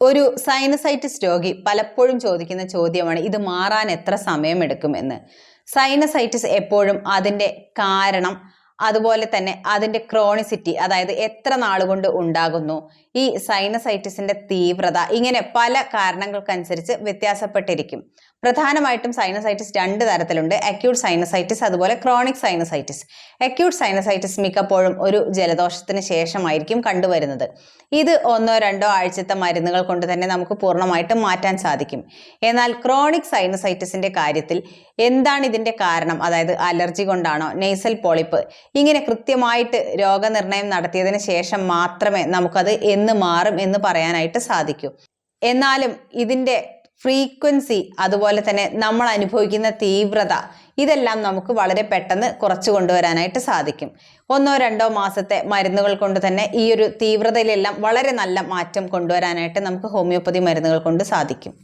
ഒരു സൈനസൈറ്റിസ് രോഗി പലപ്പോഴും ചോദിക്കുന്ന ചോദ്യമാണ് ഇത് മാറാൻ എത്ര സമയമെടുക്കുമെന്ന് സൈനസൈറ്റിസ് എപ്പോഴും അതിന്റെ കാരണം അതുപോലെ തന്നെ അതിന്റെ ക്രോണിസിറ്റി അതായത് എത്ര നാളുകൊണ്ട് ഉണ്ടാകുന്നു ഈ സൈനസൈറ്റിസിന്റെ തീവ്രത ഇങ്ങനെ പല കാരണങ്ങൾക്കനുസരിച്ച് വ്യത്യാസപ്പെട്ടിരിക്കും. പ്രധാനമായിട്ടും സൈനസൈറ്റിസ് രണ്ട് തരത്തിലുണ്ട്. അക്യൂട്ട് സൈനസൈറ്റിസ് അതുപോലെ ക്രോണിക് സൈനസൈറ്റിസ് അക്യൂട്ട് സൈനസൈറ്റിസ് മിക്കപ്പോഴും ഒരു ജലദോഷത്തിന് ശേഷമായിരിക്കും കണ്ടുവരുന്നത്. ഇത് ഒന്നോ രണ്ടോ ആഴ്ചത്തെ മരുന്നുകൾ കൊണ്ട് തന്നെ നമുക്ക് പൂർണമായിട്ടും മാറ്റാൻ സാധിക്കും. എന്നാൽ ക്രോണിക് സൈനസൈറ്റിസിന്റെ കാര്യത്തിൽ എന്താണ് ഇതിന്റെ കാരണം? അതായത് അലർജി കൊണ്ടാണോ? നെയ്സൽ പോളിപ്പ് ഇങ്ങനെ കൃത്യമായിട്ട് രോഗനിർണയം നടത്തിയതിന് ശേഷം മാത്രമേ നമുക്കത് എന്ന് മാറും എന്ന് പറയാനായിട്ട് സാധിക്കൂ. എന്നാലും ഇതിന്റെ ഫ്രീക്വൻസി അതുപോലെ തന്നെ നമ്മൾ അനുഭവിക്കുന്ന തീവ്രത ഇതെല്ലാം നമുക്ക് വളരെ പെട്ടെന്ന് കുറച്ചു കൊണ്ടുവരാനായിട്ട് സാധിക്കും. ഒന്നോ രണ്ടോ മാസത്തെ മരുന്നുകൾ കൊണ്ട് തന്നെ ഈ ഒരു തീവ്രതയിലെല്ലാം വളരെ നല്ല മാറ്റം കൊണ്ടുവരാനായിട്ട് നമുക്ക് ഹോമിയോപ്പതി മരുന്നുകൾ കൊണ്ട് സാധിക്കും.